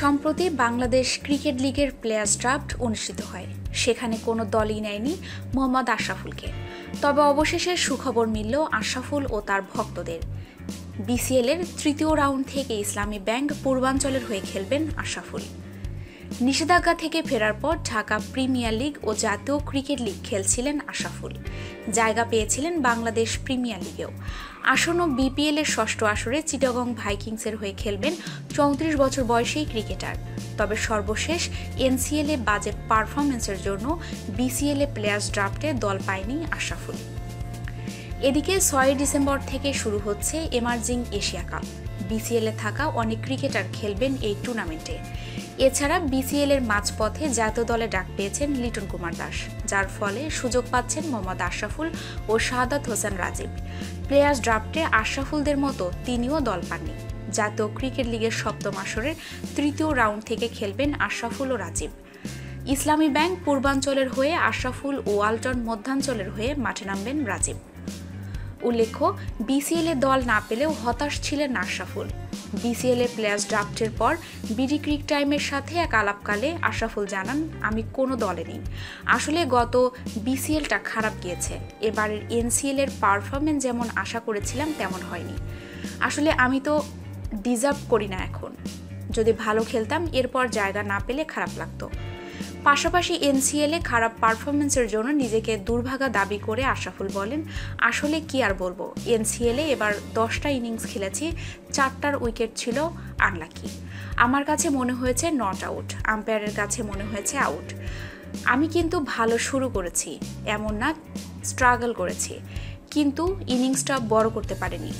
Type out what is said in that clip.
সম্প্রতি বাংলাদেশ ক্রিকেট লিগের players draft অনুষ্ঠিত হয়। সেখানে কোনো দলই নেয়নি মোহাম্মদ আশরাফুলকে। তবে অবশেষে সুখবর মিলল আশরাফুল ও তার ভক্তদের। বিসিএলের তৃতীয় রাউন্ড থেকে ইসলামী ব্যাংক পূর্বাঞ্চলের হয়ে খেলবেন আশরাফুল। নিষেধাজ্ঞা থেকে ফেরার পর ঢাকা প্রিমিয়ার লিগ ও জাতীয় ক্রিকেট লিগ খেলছিলেন আশাফুল জায়গা পেয়েছিলেন বাংলাদেশ প্রিমিয়ার লিগেও। আসন্ন বিপিএল এর ষষ্ঠ আসরে চিটাগং ভাইকিংসের হয়ে খেলবেন চৌত্রিশ বছর বয়সী ক্রিকেটার। তবে সর্বশেষ এনসিএল এ বাজে পারফরমেন্সের জন্য বিসিএল এ প্লেয়ার্স ড্রাফটে দল পায়নি আশরাফুল। এদিকে ছয় ডিসেম্বর থেকে শুরু হচ্ছে এমার্জিং এশিয়া কাপ। বিসিএল থাকা অনেক ক্রিকেটার খেলবেন এই টুর্নামেন্টে। এছাড়া বিসিএল এর মাঝপথে জাতীয় দলে ডাক পেয়েছেন লিটন কুমার দাস, যার ফলে সুযোগ পাচ্ছেন মোহাম্মদ আশরাফুল ও শাহাদাত হোসেন রাজীব। প্লেয়ার্স ড্রাফটে আশরাফুলদের মতো তিনিও দল পাননি। জাতীয় ক্রিকেট লিগের সপ্তম আসরের তৃতীয় রাউন্ড থেকে খেলবেন আশরাফুল ও রাজীব। ইসলামী ব্যাংক পূর্বাঞ্চলের হয়ে আশরাফুল ও ওয়ালটন মধ্যাঞ্চলের হয়ে মাঠে নামবেন রাজীব। উল্লেখ্য বিসিএল দল না পেলেও হতাশ ছিলেন আশরাফুল। বিসিএল প্লেয়ার্স ড্রাফটের পর বিডি ক্রিক টাইমের সাথে এক আলাপকালে আশরাফুল জানান, আমি কোনো দলে নেই। আসলে গত বিসিএলটা খারাপ গিয়েছে। এবারের এনসিএল এর পারফরমেন্স যেমন আশা করেছিলাম, তেমন হয়নি। আসলে আমি তো ডিজার্ভ করি না এখন। যদি ভালো খেলতাম, এরপর জায়গা না পেলে খারাপ লাগতো। পাশাপাশি এনসিএলে খারাপ পারফরমেন্সের জন্য নিজেকে দুর্ভাগা দাবি করে আশরাফুল বলেন, আসলে কি আর বলব? এনসিএলে এবার দশটা ইনিংস খেলেছি, চারটার উইকেট ছিল আনলাকি। আমার কাছে মনে হয়েছে নট আউট, আম্পায়ারের কাছে মনে হয়েছে আউট। আমি কিন্তু ভালো শুরু করেছি, এমন না, স্ট্রাগল করেছি, কিন্তু ইনিংসটা বড় করতে পারিনি।